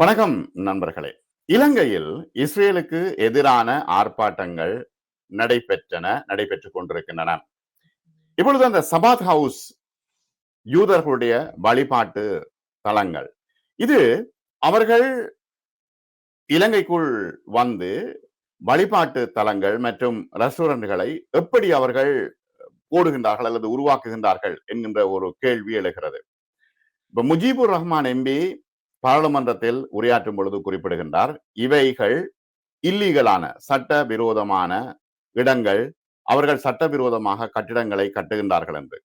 வணக்கம் நண்பர்களே. இலங்கையில் இஸ்ரேலுக்கு எதிரான ஆர்ப்பாட்டங்கள் நடைபெற்றன நடைபெற்றுக் கொண்டிருக்கின்றன. இப்பொழுது அந்த சபாத் ஹவுஸ் யூதர்களுடைய வழிபாட்டு தலங்கள். இது அவர்கள் இலங்கைக்குள் வந்து வழிபாட்டு தலங்கள் மற்றும் ரெஸ்டாரண்ட்களை எப்படி அவர்கள் போடுகின்றார்கள் அல்லது உருவாக்குகின்றார்கள் என்கின்ற ஒரு கேள்வி எழுகிறது. இப்ப முஜீபுர் ரஹ்மான் எம்பி பாராளுமன்றத்தில் உரையாற்றும் பொழுது குறிப்பிடுகின்றார் இவைகள் இல்லீகலான சட்ட விரோதமான இடங்கள் அவர்கள் சட்டவிரோதமாக கட்டிடங்களை கட்டுகின்றார்கள் என்று.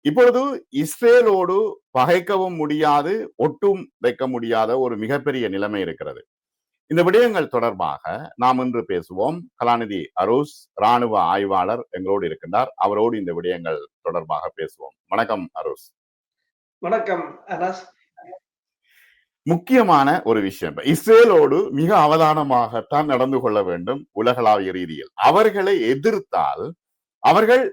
இப்பொழுது இஸ்ரேலோடு பகைக்கவும் முடியாது ஒட்டும் வைக்க முடியாத ஒரு மிகப்பெரிய நிலைமை இருக்கிறது. இந்த விடயங்கள் தொடர்பாக நாம் இன்று பேசுவோம். கலாநிதி அருஸ் ராணுவ ஆய்வாளர் எங்களோடு இருக்கின்றார். அவரோடு இந்த விடயங்கள் தொடர்பாக பேசுவோம். வணக்கம் அருஸ். வணக்கம் அனஸ் முக்கியமான ஒரு விஷயம். இப்ப இஸ்ரேலோடு மிக அவதானமாகத்தான் நடந்து கொள்ள வேண்டும் உலகளாவிய ரீதியில். அவர்களை எதிர்த்தால் அவர்கள்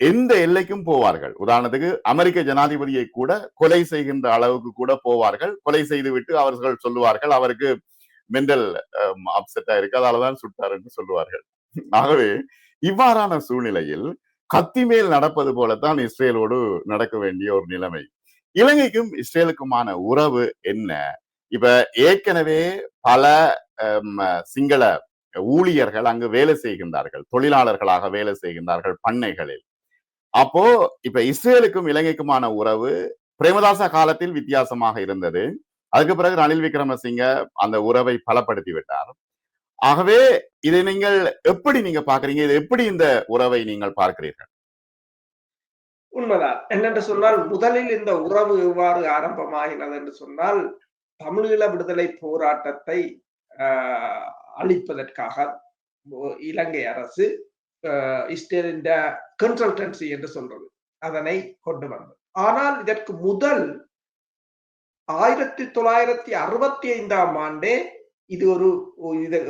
எந்த எல்லைக்கும் போவார்கள். உதாரணத்துக்கு அமெரிக்க ஜனாதிபதியை கூட கொலை செய்கின்ற அளவுக்கு கூட போவார்கள். கொலை செய்துவிட்டு அவர்கள் சொல்லுவார்கள் அவருக்கு மென்டல் அப்செட்டா இருக்கு. அதாலதான் சுட்டார் என்று சொல்லுவார்கள். ஆகவே இவ்வாறான சூழ்நிலையில் கத்தி மேல் நடப்பது போலத்தான் இஸ்ரேலோடு நடக்க வேண்டிய ஒரு நிலைமை. இலங்கைக்கும் இஸ்ரேலுக்குமான உறவு என்ன? இப்ப ஏற்கனவே பல சிங்கள ஊழியர்கள் அங்கு வேலை செய்கின்றார்கள். தொழிலாளர்களாக வேலை செய்கின்றார்கள் பண்ணைகளில். அப்போ இப்ப இஸ்ரேலுக்கும் இலங்கைக்குமான உறவு பிரேமதாச காலத்தில் வித்தியாசமாக இருந்தது. அதுக்கு பிறகு ரணில் விக்ரமசிங்க அந்த உறவை பலப்படுத்தி விட்டார். ஆகவே இதை நீங்கள் எப்படி நீங்க பாக்குறீங்க இது எப்படி இந்த உறவை நீங்கள் பார்க்கிறீர்கள்? உண்மைதான். என்னென்று சொன்னால் முதலில் இந்த உறவு எவ்வாறு ஆரம்பமாகினது என்று சொன்னால் தமிழீழ விடுதலை போராட்டத்தை அழிப்பதற்காக இலங்கை அரசு இஸ்ரேலின் கன்சல்டன்சி என்று சொல்றது அதனை கொண்டு வந்தது. ஆனால் இதற்கு முதல் ஆயிரத்தி தொள்ளாயிரத்தி அறுபத்தி ஐந்தாம் ஆண்டே இது ஒரு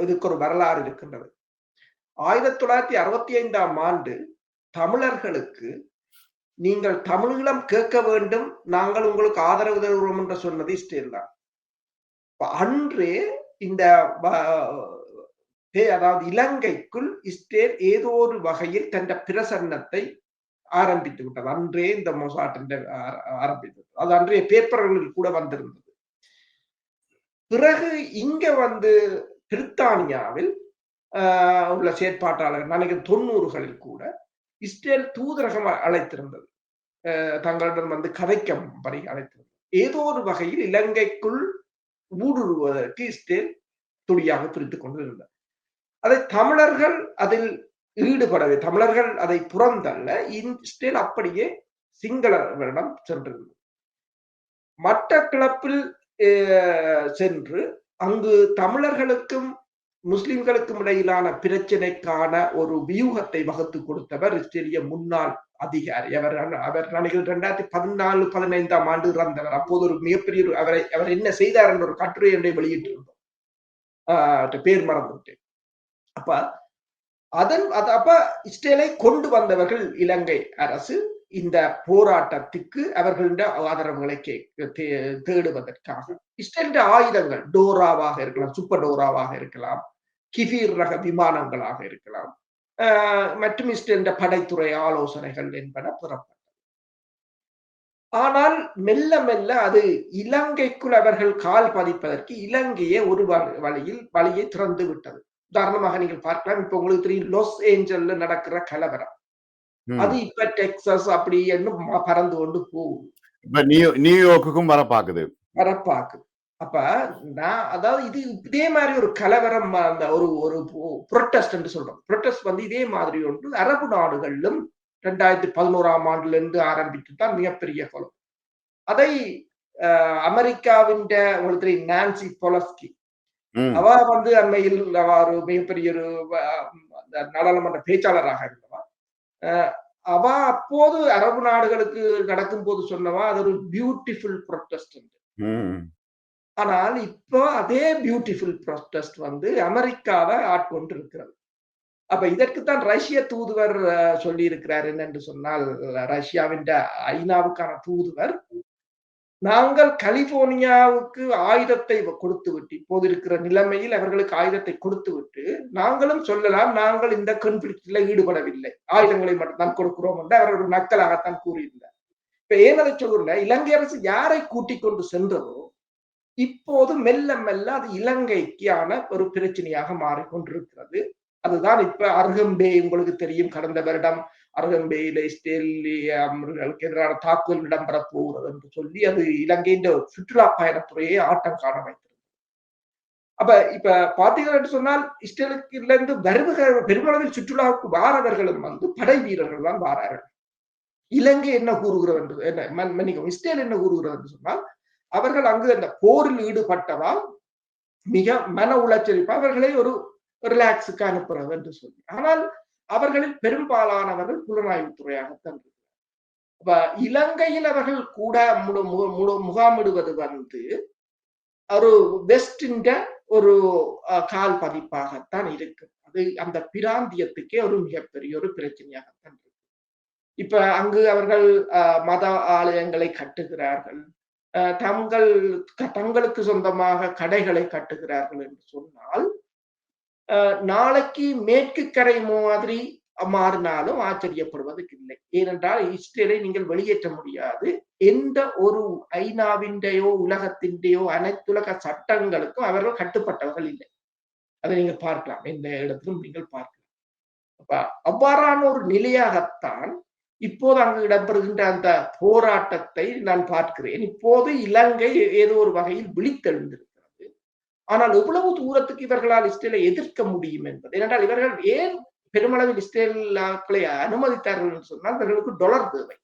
இதுக்கு ஒரு வரலாறு இருக்கின்றது. ஆயிரத்தி தொள்ளாயிரத்தி அறுபத்தி ஐந்தாம் ஆண்டு தமிழர்களுக்கு நீங்கள் தமிழீழம் கேட்க வேண்டும் நாங்கள் உங்களுக்கு ஆதரவு தருகிறோம் என்று சொன்னது இஸ்ரேல் தான் அன்றே இந்த அதாவது இலங்கைக்குள் இஸ்ரேல் ஏதோ ஒரு வகையில் தன் பிரசன்னத்தை ஆரம்பித்து விட்டது. அன்றே இந்த மொசாட்டின் ஆரம்பித்தது. அது அன்றைய பேப்பர்களில் கூட வந்திருந்தது. பிறகு இங்க வந்து பிரித்தானியாவில் உள்ள செயற்பாட்டாளர்கள் நினைக்கிற தொண்ணூறுகளில் கூட இஸ்ரேல் தூதரகம் அழைத்திருந்தது. தங்களிடம் வந்து கதைக்கும்படி அழைத்திருந்தது. ஏதோ ஒரு வகையில் இலங்கைக்குள் ஊடுருவதற்கு இஸ்ரேல் துடியாக பிரித்துக் கொண்டிருந்தார் அதை தமிழர்கள் அதில் ஈடுபடவே தமிழர்கள் அதை புறந்தல்ல இஸ்ரேல் அப்படியே சிங்களவரிடம் சென்றிருந்தது. மட்ட கிளப்பில் சென்று அங்கு தமிழர்களுக்கும் முஸ்லிம்களுக்கும் இடையிலான பிரச்சனைக்கான ஒரு வியூகத்தை வகுத்து கொடுத்தவர் இஸ்ரேலிய முன்னாள் அதிகாரி. அவர் அவர் நினைக்கிற ரெண்டாயிரத்தி பதினாலு பதினைந்தாம் ஆண்டு இறந்தவர். அப்போது ஒரு மிகப்பெரிய அவரை அவர் என்ன செய்தார் என்ற ஒரு கட்டுரை ஒன்றை வெளியிட்டிருந்தோம். பேர் மறந்துவிட்டேன். அப்ப அதன் அப்ப இஸ்ரேலை கொண்டு வந்தவர்கள் இலங்கை அரசு இந்த போராட்டத்துக்கு அவர்களிட ஆதரவுகளை தேடுவதற்காக. இஸ்ரேலின் ஆயுதங்கள் டோராவாக இருக்கலாம் சூப்பர் டோராவாக இருக்கலாம் கிஃபீர் ரக விமானங்களாக இருக்கலாம். மற்றும் இஸ்ரேலின் படைத்துறை ஆலோசனைகள் என்பன புறப்பட்டது ஆனால் மெல்ல மெல்ல அது இலங்கைக்குள் அவர்கள் கால் பதிப்பதற்கு இலங்கையே ஒரு வழியில் வழியை திறந்து விட்டது உதாரணமாக நீங்கள் பார்க்கலாம் இப்ப உங்களுக்கு தெரியும் லாஸ் ஏஞ்சல்ல நடக்கிற கலவரம். அது இப்ப டெக்சஸ் அப்படி என்ன பறந்து கொண்டு போகும். இப்ப நியூயார்க்குக்கும் வர பாக்குது வர பாக்குது அப்ப நான் அதாவது இது இதே மாதிரி ஒரு கலவரம் அந்த ஒரு ஒரு புரொட்டஸ்ட் என்று சொல்றோம். புரொட்டஸ்ட் வந்து இதே மாதிரி ஒன்று அரபு நாடுகளிலும் ரெண்டாயிரத்தி பதினோராம் ஆண்டுல இருந்து ஆரம்பித்து தான் மிகப்பெரிய கொலம். அதை அமெரிக்காவின் உங்களுக்கு தெரியும் நான்சி பொலஸ்கி. அவ வந்து அண்மையில் ஒரு மிகப்பெரிய ஒரு நாடாளுமன்ற பேச்சாளராக இருந்தவா அவ அப்போது அரபு நாடுகளுக்கு நடக்கும் போது சொன்னவா அது ஒரு பியூட்டிஃபுல் ப்ரொட்டஸ்ட் ஆனால் இப்போ அதே பியூட்டிஃபுல் ப்ரொட்டஸ்ட் வந்து அமெரிக்காவை ஆட்கொண்டு இருக்கிறது அப்ப இதற்குத்தான் ரஷ்ய தூதுவர் சொல்லி இருக்கிறார் என்னென்று சொன்னால் ரஷ்யாவின் ஐநாவுக்கான தூதுவர் நாங்கள் கலிபோர்னியாவுக்கு ஆயுதத்தை கொடுத்து விட்டு இப்போது இருக்கிற நிலைமையில் அவர்களுக்கு ஆயுதத்தை கொடுத்து விட்டு நாங்களும் சொல்லலாம் நாங்கள் இந்த கன்ஃபிளிக்ட்ல ஈடுபடவில்லை. ஆயுதங்களை மட்டும்தான் கொடுக்கிறோம் என்று அவர் ஒரு நக்கலாகத்தான் கூறியிருந்தார். இப்ப ஏன் அதை சொல்றேன் இலங்கை அரசு யாரை கூட்டிக் கொண்டு சென்றதோ இப்போது மெல்ல மெல்ல அது இலங்கைக்கான ஒரு பிரச்சனையாக மாறிக்கொண்டிருக்கிறது. அதுதான் இப்ப அருகம்பே உங்களுக்கு தெரியும் கடந்த வருடம் அருகம்பேயில இஸ்ரேலியர்களுக்கு எதிரான தாக்குதல் இடம்பெற போகிறது என்று சொல்லி அது இலங்கையின் சுற்றுலா பயணத்துறையை ஆட்டம் காண வைத்தது அப்ப இப்ப பாத்தீங்கன்னு சொன்னால் இஸ்ரேலுக்கு இருந்து பெருமளவில் சுற்றுலாவுக்கு வாரவர்களும் வந்து படை வீரர்கள் தான் வாரார்கள். இலங்கை என்ன கூறுகிறது என்று என்ன மன்- இஸ்ரேல் என்ன கூறுகிறது என்று சொன்னால் அவர்கள் அங்கு அந்த போரில் ஈடுபட்டதால் மிக மன உளைச்சலிப்பு அவர்களை ஒரு ரிலாக்ஸுக்கு அனுப்புறது என்று சொல்லி. ஆனால் அவர்களில் பெரும்பாலானவர்கள் புலனாய்வுத்துறையாகத்தான் இருக்கிறார். அப்ப இலங்கையில் அவர்கள் கூட முழு முழு முகாமிடுவது வந்து ஒரு வெஸ்டின் ஒரு அஹ், கால் பதிப்பாகத்தான் இருக்கு. அது அந்த பிராந்தியத்துக்கே ஒரு மிகப்பெரிய ஒரு பிரச்சனையாகத்தான் இருக்கு. இப்ப அங்கு அவர்கள் அஹ், மத ஆலயங்களை கட்டுகிறார்கள். அஹ், தங்கள் தங்களுக்கு சொந்தமாக கடைகளை கட்டுகிறார்கள் என்று சொன்னால் நாளைக்கு மேற்கு கரை மாதிரி மாறினாலும் ஆச்சரியப்படுவதற்கு இல்லை. ஏனென்றால் இஸ்ரேலை நீங்கள் வெளியேற்ற முடியாது. எந்த ஒரு ஐநாவின்டையோ உலகத்தின்டையோ அனைத்துலக சட்டங்களுக்கும் அவர்கள் கட்டுப்பட்டவர்கள் இல்லை. அதை நீங்கள் பார்க்கலாம். எந்த இடத்திலும் நீங்கள் பார்க்கலாம். அப்ப அவ்வாறான ஒரு நிலையாகத்தான் இப்போது அங்கு இடம்பெறுகின்ற அந்த போராட்டத்தை நான் பார்க்கிறேன். இப்போது இலங்கை ஏதோ ஒரு வகையில் விழித்தெழுந்திருக்கு ஆனால் எவ்வளவு தூரத்துக்கு இவர்களால் இஸ்ரேலை எதிர்க்க முடியும் என்பது? ஏனென்றால் இவர்கள் ஏன் பெருமளவில் இஸ்ரேலாக்களை அனுமதித்தார்கள் என்று சொன்னால் இவர்களுக்கு டொலர் தேவை.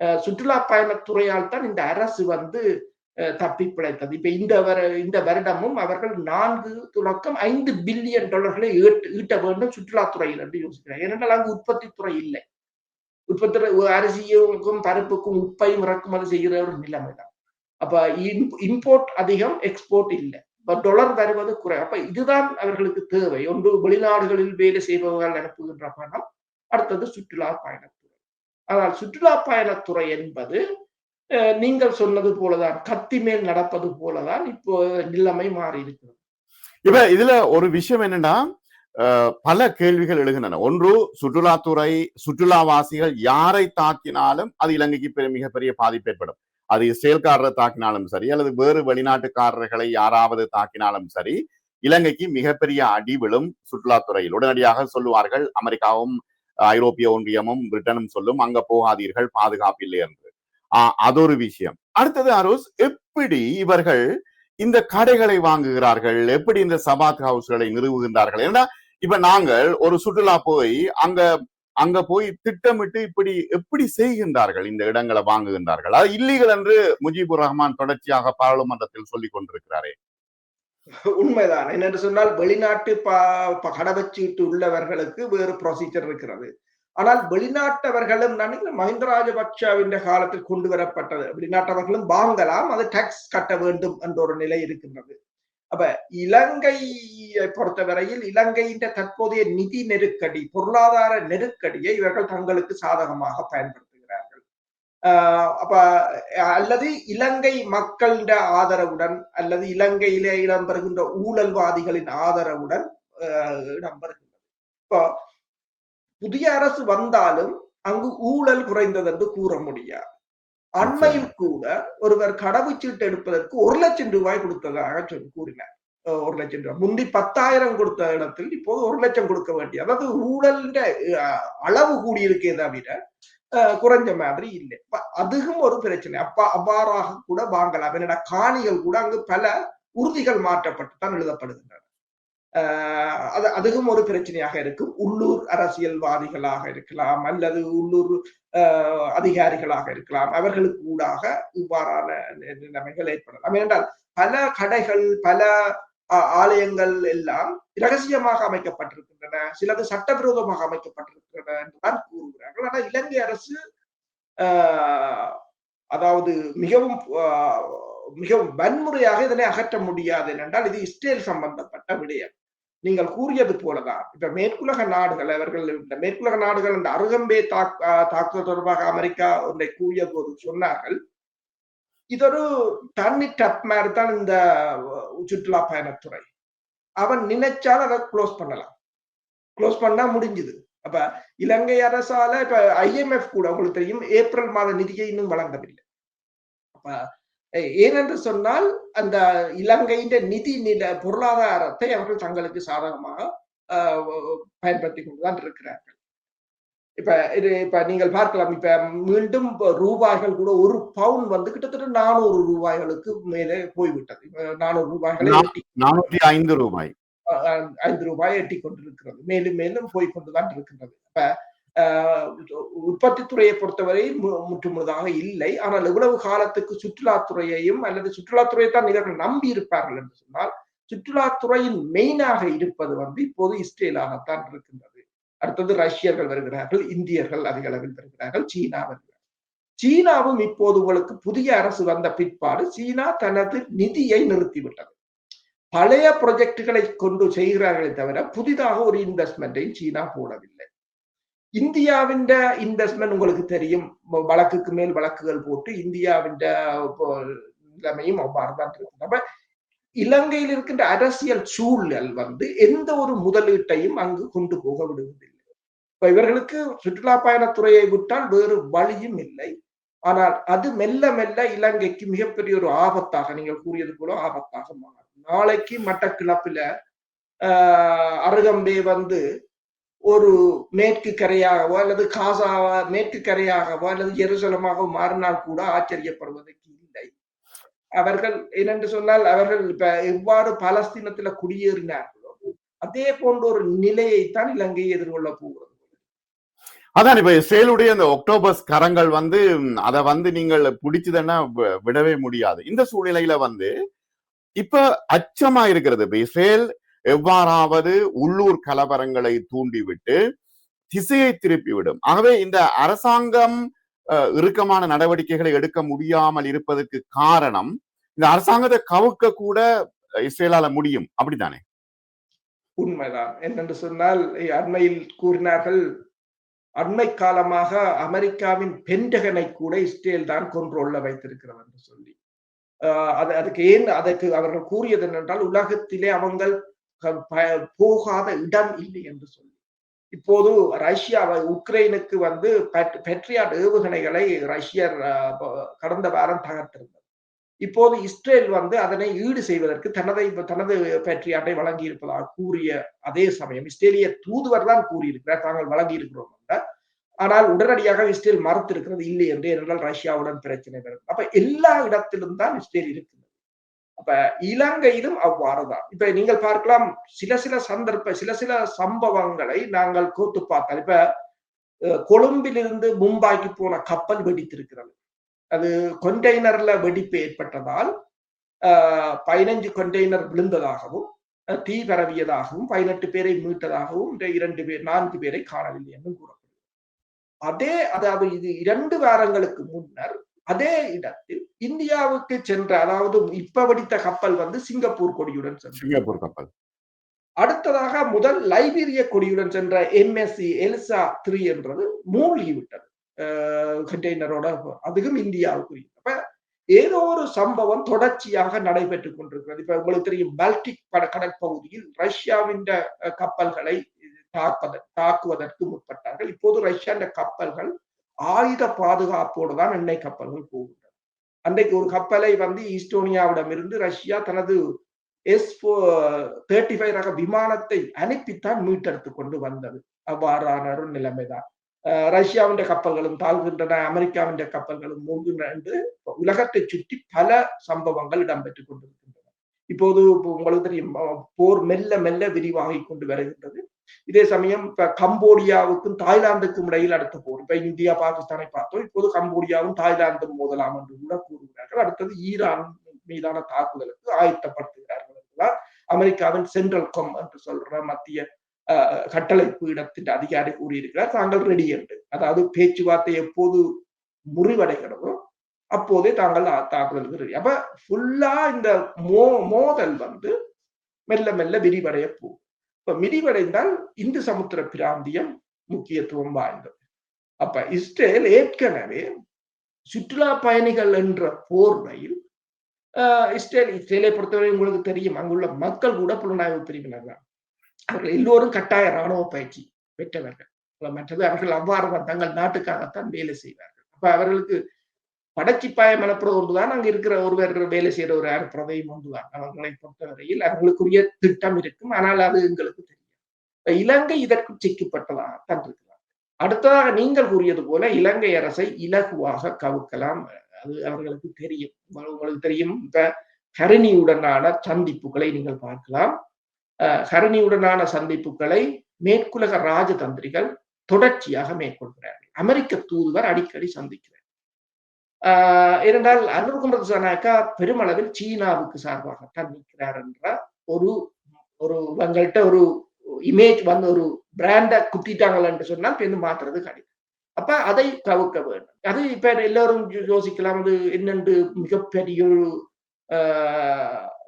அஹ் சுற்றுலா பயணத்துறையால் தான் இந்த அரசு வந்து தப்பி பிழைத்தது. இப்ப இந்த வர இந்த வருடமும் அவர்கள் நான்கு தொடக்கம் ஐந்து பில்லியன் டாலர்களை ஈட்ட வேண்டும் சுற்றுலாத்துறையில் என்று யோசிக்கிறார். ஏனென்றால் அங்கு உற்பத்தி துறை இல்லை. உற்பத்தி துறை அரிசியும் பருப்புக்கும் உப்பையும் இறக்குமதி செய்கிற ஒரு நிலைமை தான். அப்ப இம்போர்ட் அதிகம் எக்ஸ்போர்ட் இல்லை. டொலர் தருவது குறை. அப்ப இதுதான் அவர்களுக்கு தேவை. ஒன்று வெளிநாடுகளில் வேலை செய்பவர்கள் அனுப்புகின்ற பணம் அடுத்தது சுற்றுலா பயணத்துறை. ஆனால் சுற்றுலா பயணத்துறை என்பது அஹ், நீங்கள் சொன்னது போலதான் கத்தி மேல் நடப்பது போலதான் இப்போ நிலைமை மாறி இருக்கிறது. இப்ப இதுல ஒரு விஷயம் என்னன்னா அஹ், பல கேள்விகள் எழுகின்றன. ஒன்று சுற்றுலாத்துறை சுற்றுலாவாசிகள் யாரை தாக்கினாலும் அது இலங்கைக்கு மிகப்பெரிய பாதிப்பு ஏற்படும். அது இஸ்ரேல்காரரை தாக்கினாலும் சரி அல்லது வேறு வெளிநாட்டுக்காரர்களை யாராவது தாக்கினாலும் சரி இலங்கைக்கு மிகப்பெரிய அடி விழும் சுற்றுலாத்துறையில். உடனடியாக சொல்லுவார்கள் அமெரிக்காவும் ஐரோப்பிய ஒன்றியமும் பிரிட்டனும் சொல்லும் அங்க போகாதீர்கள் பாதுகாப்பில்லை என்று. ஆஹ் அது ஒரு விஷயம். அடுத்தது அரோஸ் எப்படி இவர்கள் இந்த கடைகளை வாங்குகிறார்கள்? எப்படி இந்த சபாத் ஹவுஸ்களை நிறுவுகின்றார்கள்? ஏன்னா இப்ப நாங்கள் ஒரு சுற்றுலா போய் அங்க அங்க போய் திட்டமிட்டு இப்படி எப்படி செய்கின்றார்கள்? இந்த இடங்களை வாங்குகின்றார்கள். அது இல்லீகல் என்று முஜிபுர் ரஹ்மான் தொடர்ச்சியாக பாராளுமன்றத்தில் சொல்லிக் கொண்டிருக்கிறாரே. உண்மைதான். என்னென்று சொன்னால் வெளிநாட்டு ப- ப- கடவுச்சீட்டு உள்ளவர்களுக்கு வேறு ப்ரொசீஜர் இருக்கிறது. ஆனால் வெளிநாட்டவர்களும் மஹிந்த ராஜபக்ஷவின் காலத்தில் கொண்டு வரப்பட்டது. வெளிநாட்டவர்களும் வாங்கலாம் அது டாக்ஸ் கட்ட வேண்டும் என்ற ஒரு நிலை இருக்கின்றது. அப்ப இலங்கையை பொறுத்தவரையில் இலங்கையின் தற்போதைய நிதி நெருக்கடி பொருளாதார நெருக்கடியை இவர்கள் தங்களுக்கு சாதகமாக பயன்படுத்துகிறார்கள். ஆஹ் அப்ப அல்லது இலங்கை மக்களின் ஆதரவுடன் அல்லது இலங்கையிலே இடம்பெறுகின்ற ஊழல்வாதிகளின் ஆதரவுடன் ஆஹ் இடம்பெறுகின்றது இப்போ புதிய அரசு வந்தாலும் அங்கு ஊழல் குறைந்தது என்று கூற முடியாது அண்மையில் கூட ஒருவர் கடவுச்சீட்டு எடுப்பதற்கு ஒரு லட்சம் ரூபாய் கொடுத்ததாக சொல்லி கூறினார். ஒரு லட்சம் ரூபாய். முந்தி பத்தாயிரம் கொடுத்த இடத்தில் இப்போது ஒரு லட்சம் கொடுக்க வேண்டிய அதாவது ஊழல்ன்ற அளவு கூடியிருக்கே தவிர குறைஞ்ச மாதிரி இல்லை. அதுவும் ஒரு பிரச்சனை. அப்ப அவ்வாறாக கூட வாங்கலாம். என்னடா காணிகள் கூட அங்கு பல உறுதிகள் மாற்றப்பட்டு தான் எழுதப்படுகின்றன. அது அதுவும் ஒரு பிரச்சனையாக இருக்கும். உள்ளூர் அரசியல்வாதிகளாக இருக்கலாம் அல்லது உள்ளூர் ஆஹ் அதிகாரிகளாக இருக்கலாம். அவர்களுக்கு ஊடாக இவ்வாறான நிலைமைகள் ஏற்படலாம். ஏனென்றால் பல கடைகள் பல ஆலயங்கள் எல்லாம் ரகசியமாக அமைக்கப்பட்டிருக்கின்றன. சிலது சட்டவிரோதமாக அமைக்கப்பட்டிருக்கின்றன என்றுதான் கூறுகிறார்கள். ஆனால் இலங்கை அரசு ஆஹ் அதாவது மிகவும் மிகவும் வன்முறையாக இதனை அகற்ற முடியாது. என்றால் இது இஸ்ரேல் சம்பந்தப்பட்ட விடயம். நீங்கள் கூறியது போலதான். இப்ப மேற்குலக நாடுகள் அவர்கள் இந்த மேற்குலக நாடுகள் இந்த அருகம்பே தாக்க தாக்குதல் தொடர்பாக அமெரிக்கா ஒன்றை கூறிய போது சொன்னார்கள். இதொரு தண்ணி டப் மாதிரி தான் இந்த சுற்றுலா பயணத்துறை. அவன் நினைச்சால் அதை க்ளோஸ் பண்ணலாம். க்ளோஸ் பண்ணா முடிஞ்சுது. அப்ப இலங்கை அரசால இப்ப ஐஎம்எஃப் கூட உங்களுக்கு தெரியும் ஏப்ரல் மாத நிதியை இன்னும் வழங்கவில்லை. அப்ப ஏனென்று சொன்னால் அந்த இலங்கையின் நிதி நில பொருளாதாரத்தை அவர்கள் தங்களுக்கு சாதகமாக பயன்படுத்தி கொண்டுதான் இருக்கிறார்கள். இப்ப இது இப்ப நீங்கள் பார்க்கலாம் இப்ப மீண்டும் ரூபாய்கள் கூட ஒரு பவுன் வந்து கிட்டத்தட்ட நானூறு ரூபாய்களுக்கு மேலே போய்விட்டது. நானூறு ரூபாய்களை ஐந்து ரூபாய். ஐந்து ரூபாய் எட்டி கொண்டிருக்கிறது. மேலும் மேலும் போய் கொண்டுதான் இருக்கின்றது. இப்ப உற்பத்தி துறையை பொறுத்தவரை முற்றுமுழுதாக இல்லை. ஆனால் எவ்வளவு காலத்துக்கு சுற்றுலாத்துறையையும் அல்லது சுற்றுலாத்துறையை தான் இவர்கள் நம்பி இருப்பார்கள் என்று சொன்னால் சுற்றுலாத்துறையின் மெயினாக இருப்பது வந்து இப்போது இஸ்ரேலாகத்தான் இருக்கின்றது. அடுத்தது ரஷ்யர்கள் வருகிறார்கள் இந்தியர்கள் அதிக அளவில் வருகிறார்கள் சீனா வருகிறார்கள். சீனாவும் இப்போது உங்களுக்கு புதிய அரசு வந்த பிற்பாடு சீனா தனது நிதியை நிறுத்திவிட்டது. பழைய ப்ரொஜெக்டுகளை கொண்டு செய்கிறார்களே தவிர புதிதாக ஒரு இன்வெஸ்ட்மெண்ட்டையும் சீனா போடவில்லை. இந்தியாவின் இன்வெஸ்ட்மெண்ட் உங்களுக்கு தெரியும். வழக்குக்கு மேல் வழக்குகள் போட்டு இந்தியாவின் நிலைமையும் அவ்வாறு தான் நம்ம அப்ப இலங்கையில் இருக்கின்ற அரசியல் சூழல் வந்து எந்த ஒரு முதலீட்டையும் அங்கு கொண்டு போக விடுவதில்லை. இப்ப இவர்களுக்கு சுற்றுலா பயணத்துறையை விட்டால் வேறு வழியும் இல்லை. ஆனால் அது மெல்ல மெல்ல இலங்கைக்கு மிகப்பெரிய ஒரு ஆபத்தாக நீங்கள் கூறியது போல ஆபத்தாக மாறும். நாளைக்கு மட்டக்கிழப்பில ஆஹ் அருகம்பே வந்து ஒரு மேற்கு கரையாகவோ அல்லது காசாவா மேற்கு கரையாகவோ அல்லது எருசலமாகவோ மாறினால் கூட ஆச்சரியப்படுவதற்கு இல்லை. அவர்கள் என்னென்று சொன்னால் அவர்கள் இப்ப எவ்வாறு பலஸ்தீனத்துல குடியேறினார்களோ அதே போன்ற ஒரு நிலையைத்தான் இலங்கை எதிர்கொள்ள போகிறது. அதான் இப்ப இஸ்ரேலுடைய இந்த ஒக்டோபஸ் கரங்கள் வந்து அதை வந்து நீங்கள் பிடிச்சதுன்னா விடவே முடியாது. இந்த சூழ்நிலையில வந்து இப்ப அச்சமா இருக்கிறது. இப்ப இஸ்ரேல் எவ்வாறாவது உள்ளூர் கலவரங்களை தூண்டிவிட்டு திசையை திருப்பிவிடும். ஆகவே இந்த அரசாங்கம் இறுக்கமான நடவடிக்கைகளை எடுக்க முடியாமல் இருப்பதற்கு காரணம் இந்த அரசாங்கத்தை கவுக்க கூட இஸ்ரேலால முடியும். அப்படித்தானே? உண்மைதான். என்னென்று சொன்னால் அண்மையில் கூறினார்கள் அண்மை காலமாக அமெரிக்காவின் பென்டகனை கூட இஸ்ரேல் தான் கொன்றொள்ள வைத்திருக்கிறது என்று சொல்லி. அது அதுக்கு ஏன் அதற்கு அவர்கள் கூறியது என்னென்றால் உலகத்திலே அவங்கள் போகாத இடம் இல்லை என்று சொல்லி. இப்போது ரஷ்யா உக்ரைனுக்கு வந்து பெட்ரியாட் ஏவுகணைகளை ரஷ்யர் கடந்த வாரம் தகர்த்திருந்தது. இப்போது இஸ்ரேல் வந்து அதனை ஈடு செய்வதற்கு தனதை தனது பெட்ரியாட்டை வழங்கி இருப்பதாக கூறிய அதே சமயம் இஸ்ரேலிய தூதுவர் தான் கூறியிருக்கிறார். தாங்கள் வழங்கி இருக்கிறோம் ஆனால் உடனடியாக இஸ்ரேல் மறுத்திருக்கிறது இல்லை என்று ஏனென்றால் ரஷ்யாவுடன் பிரச்சனை வரும் அப்ப எல்லா இடத்திலும் தான் இஸ்ரேல் இருக்கு அப்ப இலங்கையிலும் அவ்வாறுதான் இப்ப நீங்கள் பார்க்கலாம் சில சில சந்தர்ப்ப சில சில சம்பவங்களை நாங்கள் கோத்து பார்த்தால் இப்ப கொழும்பிலிருந்து மும்பாய்க்கு போன கப்பல் வெடித்திருக்கிறது. அது கொண்டெய்னர்ல வெடிப்பு ஏற்பட்டதால் பதினஞ்சு கொண்டெய்னர் விழுந்ததாகவும் தீ பரவியதாகவும் பதினெட்டு பேரை மீட்டதாகவும் இந்த இரண்டு பேர் நான்கு பேரை காணவில்லை என்று கூறப்படுகிறது. அதே அதாவது இது இரண்டு வாரங்களுக்கு முன்னர் அதே இடத்தில் இந்தியாவுக்கு சென்ற அதாவது இப்ப வெடித்த கப்பல் வந்து சிங்கப்பூர் கொடியுடன் சென்ற சிங்கப்பூர் கப்பல். அடுத்ததாக முதல் லைபீரிய கொடியுடன் சென்ற எம்எஸ்சி எல்சா த்ரீ என்றது மூழ்கி விட்டது கண்டெய்னரோட அதுவும் இந்தியாவுக்கு அப்ப ஏதோ ஒரு சம்பவம் தொடர்ச்சியாக நடைபெற்றுக் கொண்டிருக்கிறது. இப்ப உங்களுக்கு தெரியும் பால்டிக் கடல் பகுதியில் ரஷ்யாவின் கப்பல்களை தாக்குவத தாக்குவதற்கு முற்பட்டார்கள். இப்போது ரஷ்யாண்ட கப்பல்கள் ஆயுத பாதுகாப்போடு தான் எண்ணெய் கப்பல்கள் போகின்றன. அன்றைக்கு ஒரு கப்பலை வந்து ஈஸ்டோனியாவிடமிருந்து ரஷ்யா தனது எஸ் தேர்ட்டி ஃபைவ் ரக விமானத்தை அனுப்பித்தான் மீட்டெடுத்து கொண்டு வந்தது. அவ்வாறான ஒரு நிலைமைதான். ரஷ்யாவின் கப்பல்களும் தாழ்கின்றன அமெரிக்காவின் கப்பல்களும் மூழ்கின்றன என்று உலகத்தை சுற்றி பல சம்பவங்கள் இடம்பெற்றுக் கொண்டிருக்கின்றன. இப்போது உங்களுக்கு தெரியும் போர் மெல்ல மெல்ல விரிவாகி கொண்டு வருகின்றது. இதே சமயம் இப்ப கம்போடியாவுக்கும் தாய்லாந்துக்கும் இடையில் அடுத்த போர். இப்ப இந்தியா பாகிஸ்தானை பார்த்தோம். இப்போது கம்போடியாவும் தாய்லாந்தும் மோதலாம் என்று கூட கூறுகிறார்கள். அடுத்தது ஈரான் மீதான தாக்குதலுக்கு ஆயத்தப்படுத்துகிறார்கள் என்றுதான் அமெரிக்காவின் சென்ட்ரல் கொம் என்று சொல்ற மத்திய கட்டளை பீடத்தின் அதிகாரி கூறியிருக்கிறார். தாங்கள் ரெடி என்று. அதாவது பேச்சுவார்த்தை எப்போது முறிவடைகிறதோ அப்போதே தாங்கள் தாக்குதலுக்கு ரெடி அப்ப ஃபுல்லா இந்த மோ மோதல் வந்து மெல்ல மெல்ல விரிவடைய போகும் இப்ப மிடிவடைந்தால் இந்து சமுத்திர பிராந்தியம் முக்கியத்துவம் வாய்ந்தது. அப்ப இஸ்ரேல் ஏற்கனவே சுற்றுலா பயணிகள் என்ற போர்வையில் ஆஹ் இஸ்ரேல் இஸ்ரேலை பொறுத்தவரை உங்களுக்கு தெரியும் அங்குள்ள மக்கள் கூட புலனாய்வு பிரிவினர் தான் அவர்கள் எல்லோரும் கட்டாய ராணுவ பயிற்சி பெற்றவர்கள். மற்றது அவர்கள் அவ்வாறு தங்கள் நாட்டுக்காகத்தான் வேலை செய்வார்கள். அப்ப அவர்களுக்கு படைச்சிப்பாயம் அனுப்புறது ஒன்றுதான் அங்க இருக்கிற ஒருவர் வேலை செய்யற ஒரு அனுப்புறதையும் ஒன்றுதான் அவர்களை பொறுத்தவரையில் அவர்களுக்குரிய திட்டம் இருக்கும். ஆனால் அது எங்களுக்கு தெரியும் இலங்கை இதற்கு சிக்கப்பட்டதாகத்தான் இருக்கிறார் அடுத்ததாக நீங்கள் கூறியது போல இலங்கை அரசை இலகுவாக கவுக்கலாம். அது அவர்களுக்கு தெரியும். உங்களுக்கு தெரியும். இந்த ஹரிணியுடனான சந்திப்புகளை நீங்கள் பார்க்கலாம். ஹரிணியுடனான சந்திப்புகளை மேற்குலக ராஜதந்திரிகள் தொடர்ச்சியாக மேற்கொள்கிறார்கள். அமெரிக்க தூதுவர் அடிக்கடி சந்திக்கிறார். இரண்டால் அனுர்குமர சனாக்கா பெருமளவில் சீனாவுக்கு சார்பாகத்தான் நிற்கிறார் என்ற ஒரு ஒரு உங்கள்கிட்ட ஒரு இமேஜ் வந்து ஒரு பிராண்ட குத்திட்டாங்கள் என்று சொன்னால் பெண்ணு மாத்துறது கடினம். அப்ப அதை தவிர்க்க வேண்டும். அது இப்ப எல்லாரும் யோசிக்கலாம் அது என்னென்று மிகப்பெரிய ஒரு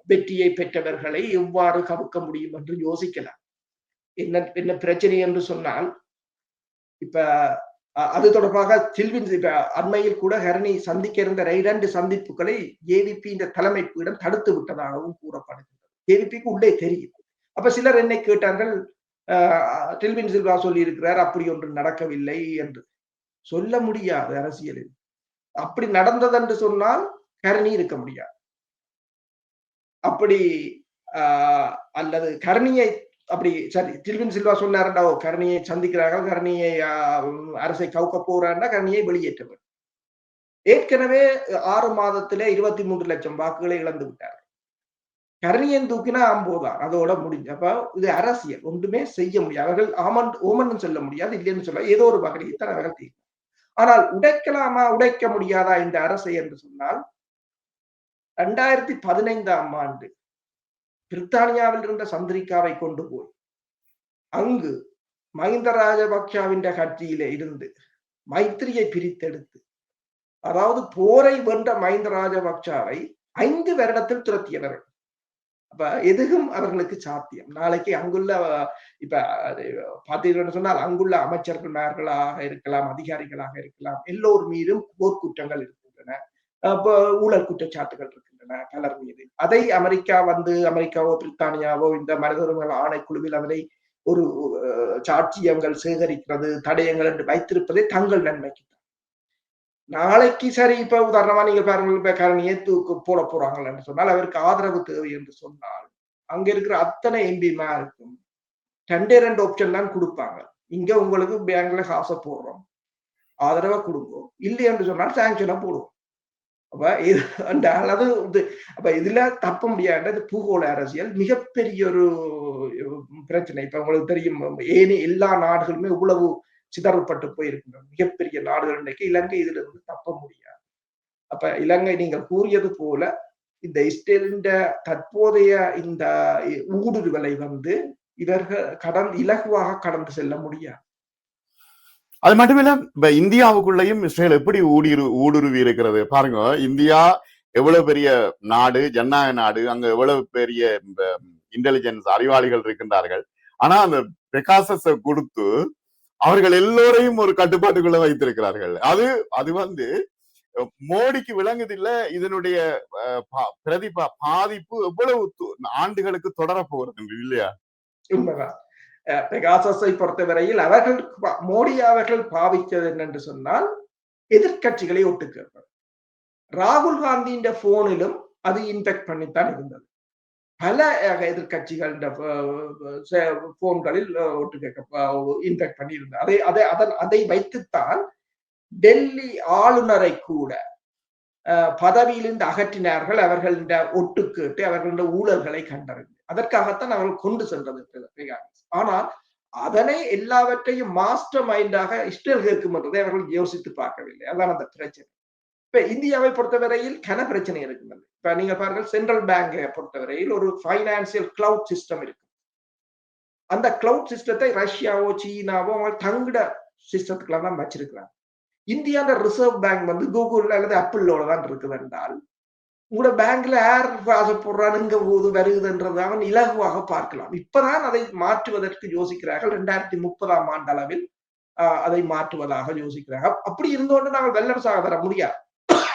வெற்றியை பெற்றவர்களை எவ்வாறு கவுக்க முடியும் என்று யோசிக்கலாம். என்ன என்ன பிரச்சனை என்று சொன்னால் இப்ப அது தொடர்பாக சில்வின் இப்ப அண்மையில் கூட ஹரணி சந்திக்க இருந்த இரண்டு சந்திப்புகளை ஏவிபி இந்த தலைமைப்பிடம் தடுத்து விட்டதாகவும் கூறப்படுகிறது ஏவிபிக்கு உள்ளே தெரியும். அப்ப சிலர் என்னை கேட்டார்கள் டில்வின் சில்வா சொல்லி இருக்கிறார் அப்படி ஒன்று நடக்கவில்லை என்று. சொல்ல முடியாது அரசியலில். அப்படி நடந்தது என்று சொன்னால் கரணி இருக்க முடியாது. அப்படி அல்லது கரணியை அப்படி சரி டில்வின் சில்வா சொன்னார்டா கரணியை சந்திக்கிறார்கள் கரணியை அரசை கவுக்க போறாண்டா கரணியை வெளியேற்றவர். ஏற்கனவே ஆறு மாதத்திலே இருபத்தி மூன்று லட்சம் வாக்குகளை இழந்து விட்டார். கரணியன் தூக்கினா அம்போதான் அதோட முடிஞ்சு. அப்ப இது அரசியல் ஒன்றுமே செய்ய முடியாது. அவர்கள் ஆமன் ஓமன் சொல்ல முடியாது இல்லைன்னு சொல்ல ஏதோ ஒரு வகையைத்தான் அவர்கள் தீர்க்கும் ஆனால் உடைக்கலாமா உடைக்க முடியாதா இந்த அரசை என்று சொன்னால் ரெண்டாயிரத்தி பதினைந்தாம் ஆண்டு பிரித்தானியாவில் இருந்த சந்திரிகாவை கொண்டு போய் அங்கு மஹிந்த ராஜபக்ஷாவின் கட்சியிலே இருந்து மைத்திரியை பிரித்தெடுத்து அதாவது போரை வென்ற மஹிந்த ராஜபக்ஷாவை ஐந்து வருடத்தில் துரத்தியவர்கள் அப்ப எதுவும் அவர்களுக்கு சாத்தியம். நாளைக்கு அங்குள்ள இப்ப பார்த்தீங்கன்னு சொன்னால் அங்குள்ள அமைச்சர்களாக இருக்கலாம் அதிகாரிகளாக இருக்கலாம் எல்லோர் மீதும் போர்க்குற்றங்கள் இருக்கின்றன. ஊழல் குற்றச்சாட்டுகள் இருக்கு. இருக்கின்றன பலர் மீது அதை அமெரிக்கா வந்து அமெரிக்காவோ பிரித்தானியாவோ இந்த மனித உரிமைகள் ஆணைக்குழுவில் அதனை ஒரு சாட்சியங்கள் சேகரிக்கிறது தடயங்கள் என்று வைத்திருப்பதே தங்கள் நன்மைக்கு நாளைக்கு சரி இப்ப உதாரணமா நீங்க பாருங்க இப்ப கரணியை தூக்கு போட போறாங்கன்னு சொன்னால் அவருக்கு ஆதரவு தேவை என்று சொன்னால் அங்க இருக்கிற அத்தனை எம்பிமாருக்கும் ரெண்டே ரெண்டு ஆப்ஷன் தான் கொடுப்பாங்க. இங்க உங்களுக்கு பேங்க்ல காசை போடுறோம். ஆதரவை கொடுங்க. இல்லை என்று சொன்னால் சாங்ஷனை போடுவோம். அப்ப இது அந்த அல்லது இது அப்ப இதுல தப்ப முடியாத பூகோள அரசியல் மிகப்பெரிய ஒரு பிரச்சனை. இப்ப உங்களுக்கு தெரியும் ஏனி எல்லா நாடுகளுமே இவ்வளவு சிதறப்பட்டு போயிருக்கின்றன. மிகப்பெரிய நாடுகள் இன்றைக்கு இலங்கை இதுல இருந்து தப்ப முடியாது. அப்ப இலங்கை நீங்கள் கூறியது போல இந்த இஸ்ரேலின் தற்போதைய இந்த ஊடுருவலை வந்து இவர்கள் கடந்து இலகுவாக கடந்து செல்ல முடியாது. அது மட்டுமில்ல இப்ப இந்தியாவுக்குள்ளேயும் இஸ்ரேல் எப்படி ஊடுரு ஊடுருவி இருக்கிறது? பாருங்க இந்தியா எவ்வளவு பெரிய நாடு ஜனநாயக நாடு அங்க எவ்வளவு பெரிய இன்டெலிஜென்ஸ் அறிவாளிகள் இருக்கின்றார்கள். ஆனா அந்த பிரகாசத்தை கொடுத்து அவர்கள் எல்லோரையும் ஒரு கட்டுப்பாட்டுக்குள்ள வைத்திருக்கிறார்கள். அது அது வந்து மோடிக்கு விளங்குதில்ல இதனுடைய பிரதிப பாதிப்பு எவ்வளவு ஆண்டுகளுக்கு தொடரப்போகிறது இல்லையா? உண்மைதான். பெகாசஸை பொறுத்தவரையில் அவர்கள் மோடி அவர்கள் பாவித்தது என்னென்று சொன்னால் எதிர்கட்சிகளை ஒட்டுக்கிறார் ராகுல் காந்தியின் போனிலும் அது இன்ஃபெக்ட் பண்ணித்தான் இருந்தது. பல எதிர்கட்சிகள் போன்களில் ஒட்டு கேட்க இன்பெக்ட் பண்ணி இருந்தது அதை அதை அதன் அதை வைத்துத்தான் டெல்லி ஆளுநரை கூட பதவியிலிருந்து அகற்றினார்கள் அவர்களின் ஒட்டு கேட்டு அவர்களின் ஊழல்களை கண்டறிந்து. அதற்காகத்தான் அவர்கள் கொண்டு சென்றது ஆனால் அதனை எல்லாவற்றையும் மாஸ்டர் மைண்டாக இஸ்ரேல் கேட்கும் என்றதை அவர்கள் யோசித்து பார்க்கவில்லை. அதான் அந்த பிரச்சனை. இப்ப இந்தியாவை பொறுத்தவரையில் கன பிரச்சனை இருக்கின்றது. இப்ப நீங்க பாருங்கள் சென்ட்ரல் பேங்கை பொறுத்தவரையில் ஒரு பைனான்சியல் கிளவுட் சிஸ்டம் இருக்கு அந்த கிளவுட் சிஸ்டத்தை ரஷ்யாவோ சீனாவோ அவங்க தங்கிட சிஸ்டத்துக்குள்ள தான் வச்சிருக்கிறாங்க. இந்தியாவோட ரிசர்வ் பேங்க் வந்து கூகுள் அல்லது அப்பிளோட தான் இருக்குது என்றால் உங்களோட பேங்க்ல ஏர் ஆசைப்படுறானுங்க போது வருகுதுன்றது அவன் இலகுவாக பார்க்கலாம். இப்பதான் அதை மாற்றுவதற்கு யோசிக்கிறார்கள். ரெண்டாயிரத்தி முப்பதாம் ஆண்டு அளவில் அதை மாற்றுவதாக யோசிக்கிறார்கள் அப்படி இருந்தோண்டு நாங்கள் வெள்ளரசாக வர முடியாது.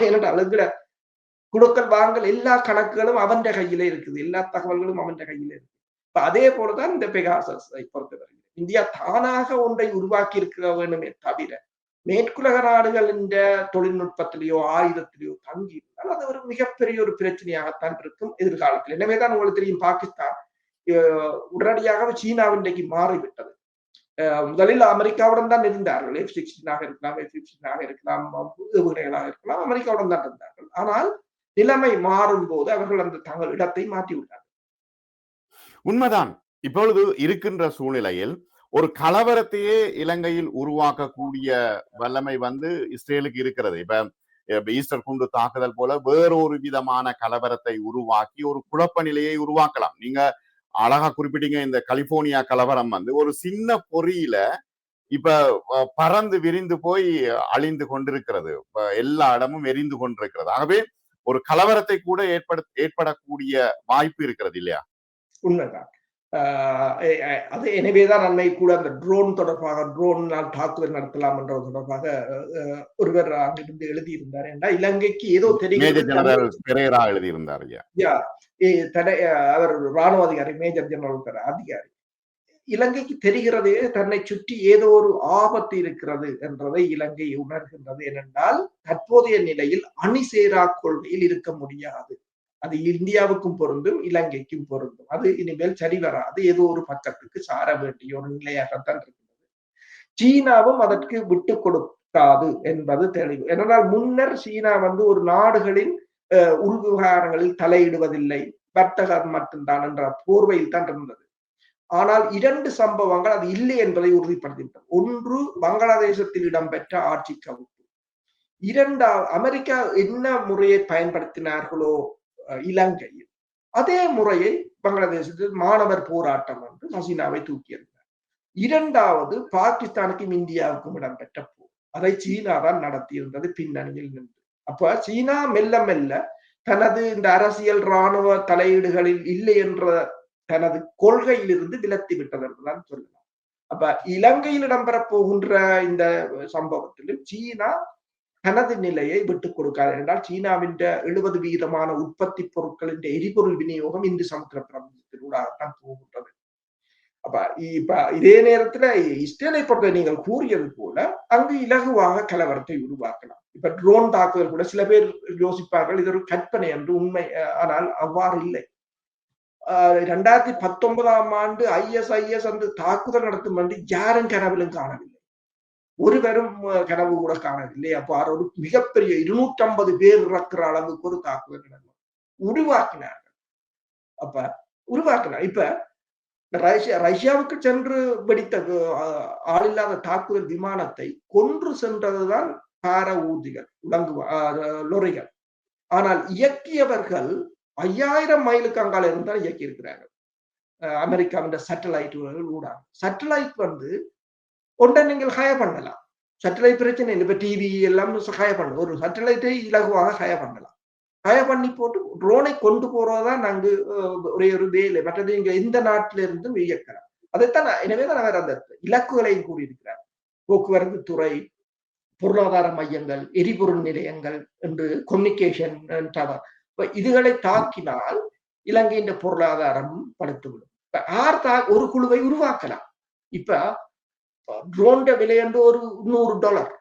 ஏனென்றால் அளவுல குடுக்கல் வாங்கல் எல்லா கணக்குகளும் அவன் கையில இருக்குது. எல்லா தகவல்களும் அவன் கையில இருக்கு இப்ப அதே போலதான் இந்த பெகாசஸை பொறுத்தவரை இந்தியா தானாக ஒன்றை உருவாக்கி இருக்க வேண்டுமே தவிர மேற்குலக நாடுகள் இந்த தொழில்நுட்பத்திலேயோ ஆயுதத்திலேயோ தங்கி இருந்தால் அது ஒரு மிகப்பெரிய ஒரு பிரச்சனையாகத்தான் இருக்கும் எதிர்காலத்தில். எனவேதான் உங்களுக்கு தெரியும் பாகிஸ்தான் உடனடியாக சீனாவின் இன்றைக்கு மாறிவிட்டது. முதலில் அமெரிக்காவுடன் தான் இருந்தார்கள். எஃப் சிக்ஸ்டீனாக இருக்கலாம் எஃப் ஃபிஃப்டீனாக இருக்கலாம் ஏவுகணைகளாக இருக்கலாம் அமெரிக்காவுடன் தான் இருந்தார்கள். ஆனால் நிலைமை மாறும் போது அவர்கள் அந்த தங்கள் இடத்தை மாற்றி விட்டார்கள் உண்மைதான். இப்பொழுது இருக்கின்ற சூழ்நிலையில் ஒரு கலவரத்தையே இலங்கையில் உருவாக்கக்கூடிய வல்லமை வந்து இஸ்ரேலுக்கு இருக்கிறது. இப்ப ஈஸ்டர் குண்டு தாக்குதல் போல வேறொரு விதமான கலவரத்தை உருவாக்கி ஒரு குழப்ப நிலையை உருவாக்கலாம். நீங்க அழகா குறிப்பிட்டீங்க இந்த கலிபோர்னியா கலவரம் வந்து ஒரு சின்ன பொறியில இப்ப பறந்து விரிந்து போய் அழிந்து கொண்டிருக்கிறது. எல்லா இடமும் எரிந்து கொண்டிருக்கிறது. ஆகவே ஒரு கலவரத்தை கூட ஏற்பட ஏற்படக்கூடிய வாய்ப்பு இருக்கிறது இல்லையா? உண்மைதான். அது எனவேதான் அன்னை கூட அந்த ட்ரோன் தொடர்பாக ட்ரோனால் தாக்குதல் நடத்தலாம் என்றது தொடர்பாக ஒருவர் அங்கிருந்து எழுதியிருந்தார். என்றால் இலங்கைக்கு ஏதோ பெரேரா எழுதியிருந்தார் அவர் ராணுவ அதிகாரி மேஜர் ஜெனரல் அதிகாரி. இலங்கைக்கு தெரிகிறது தன்னை சுற்றி ஏதோ ஒரு ஆபத்து இருக்கிறது என்றதை இலங்கை உணர்கின்றது. ஏனென்றால் தற்போதைய நிலையில் அணிசேரா கொள்கையில் இருக்க முடியாது. அது இந்தியாவுக்கும் பொருந்தும் இலங்கைக்கும் பொருந்தும். அது இனிமேல் சரி வராது. ஏதோ ஒரு பக்கத்துக்கு சார வேண்டிய ஒரு நிலையாகத்தான் இருக்கிறது சீனாவும் அதற்கு விட்டு கொடுக்காது என்பது தெளிவு. ஏனென்றால் முன்னர் சீனா வந்து ஒரு நாடுகளின் உள் விவகாரங்களில் தலையிடுவதில்லை. வர்த்தகர் மட்டும்தான் என்ற போர்வையில் தான் இருந்தது. ஆனால் இரண்டு சம்பவங்கள் அது இல்லை என்பதை உறுதிப்படுத்துகின்றன ஒன்று வங்காளதேசத்தில் இடம்பெற்ற ஆட்சி கவிழ்ப்பு இரண்டாவது அமெரிக்கா என்ன முறையை பயன்படுத்தினார்களோ இலங்கையில். அதே முறையை பங்களாதேசத்தில் மாணவர் போராட்டம் என்று ஹசீனாவை தூக்கியிருந்தார் இரண்டாவது பாகிஸ்தானுக்கும் இந்தியாவுக்கும் இடம்பெற்ற போர். அதை சீனா தான் நடத்தியிருந்தது பின்னணியில் நின்று. அப்ப சீனா மெல்ல மெல்ல தனது இந்த அரசியல் இராணுவ தலையீடுகளில் இல்லை என்ற தனது கொள்கையிலிருந்து விலத்தி விட்டது என்றுதான் சொல்லலாம். அப்ப இலங்கையில் இடம்பெற போகின்ற இந்த சம்பவத்திலும் சீனா தனது நிலையை விட்டுக் கொடுக்காது. என்றால் சீனாவின் எழுபது வீதமான உற்பத்தி பொருட்களின் எரிபொருள் விநியோகம் இந்து சமுத்திர பிரபஞ்சத்திலூடாகத்தான் போகின்றது அப்ப இப்ப இதே நேரத்துல இஸ்ரேலை பொறுத்த நீங்கள் கூறியது போல அங்கு இலகுவாக கலவரத்தை உருவாக்கலாம். இப்ப ட்ரோன் தாக்குதல் கூட சில பேர் யோசிப்பார்கள் இது ஒரு கற்பனை என்று உண்மை ஆனால் அவ்வாறு இல்லை. ஆஹ் ரெண்டாயிரத்தி பத்தொன்பதாம் ஆண்டு ஐஎஸ்ஐஎஸ் அந்த தாக்குதல் நடத்தும் என்று யாரும் கனவிலும் காணவில்லை. ஒருவரும் கனவு கூட காணவில்லை. அப்போ அவர் ஒரு மிகப்பெரிய இருநூற்றி ஐம்பது பேர் இறக்குற அளவுக்கு ஒரு தாக்குதல் நடந்தது. உருவாக்கினார்கள். அப்ப உருவாக்கினார். இப்ப ரஷ்யா ரஷ்யாவுக்கு சென்று வெடித்த ஆளில்லாத தாக்குதல் விமானத்தை கொன்று சென்றதுதான் பார ஊர்திகள் உலங்கு அஹ், லொரிகள். ஆனால் இயக்கியவர்கள் ஐயாயிரம் மைலுக்கு அங்கால இருந்தால் இயக்கி இருக்கிறார்கள் அமெரிக்காவின் சேட்டலைட்டுகள் ஊடாக. சேட்டலைட் வந்து ஒன்றை நீங்கள் ஹய பண்ணலாம். சேட்டலைட் பிரச்சனை இல்லை. இப்ப டிவி எல்லாம் ஹயர் பண்ணலாம். ஒரு சேட்டலைட்டை இலகுவாக ஹயர் பண்ணலாம். ஹயர் பண்ணி போட்டு ட்ரோனை கொண்டு போறதுதான் நாங்க ஒரே ஒரு வேலை. மற்றது இங்க இந்த நாட்டில இருந்தும் இயக்கலாம் அதைத்தான் எனவே தான் அவர் அந்த இலக்குகளையும் கூறியிருக்கிறார் போக்குவரத்து துறை பொருளாதார மையங்கள் எரிபொருள் நிலையங்கள் என்று கம்யூனிகேஷன் டவர் இதுகளை தாக்கினால் இலங்கையின் பொருளாதாரம் படுத்துவிடும். இப்ப ஆர் தா ஒரு குழுவை உருவாக்கலாம். இப்ப ட்ரோன் விலை என்று ஒரு நூறு டாலர்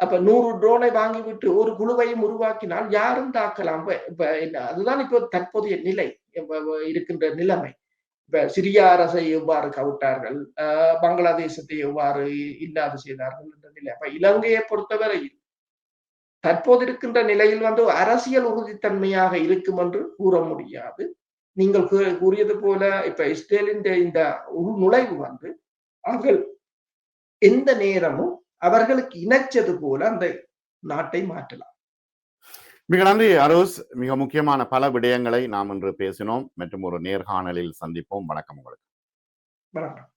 அப்ப நூறு ட்ரோனை வாங்கிவிட்டு ஒரு குழுவையும் உருவாக்கினால் யாரும் தாக்கலாம். இப்ப இப்ப என்ன அதுதான் இப்போ தற்போதைய நிலை. இருக்கின்ற நிலைமை. இப்ப சிரியா அரசை எவ்வாறு கவிட்டார்கள்? ஆஹ் பங்களாதேசத்தை எவ்வாறு இல்லாது செய்தார்கள் என்ற நிலை. அப்ப இலங்கையை பொறுத்தவரையில் தற்போது இருக்கின்ற நிலையில் வந்து அரசியல் உறுதித்தன்மையாக இருக்கும் என்று கூற முடியாது. நீங்கள் கூறியது போல இப்ப இஸ்ரேலின் இந்த உள் நுழைவு வந்து அவர்கள் எந்த நேரமும் அவர்களுக்கு இணைச்சது போல அந்த நாட்டை மாற்றலாம். மிக நன்றி அரோஸ். மிக முக்கியமான பல விடயங்களை நாம் இன்று பேசினோம். மற்றும் ஒரு நேர்காணலில் சந்திப்போம். வணக்கம் உங்களுக்கு வணக்கம்.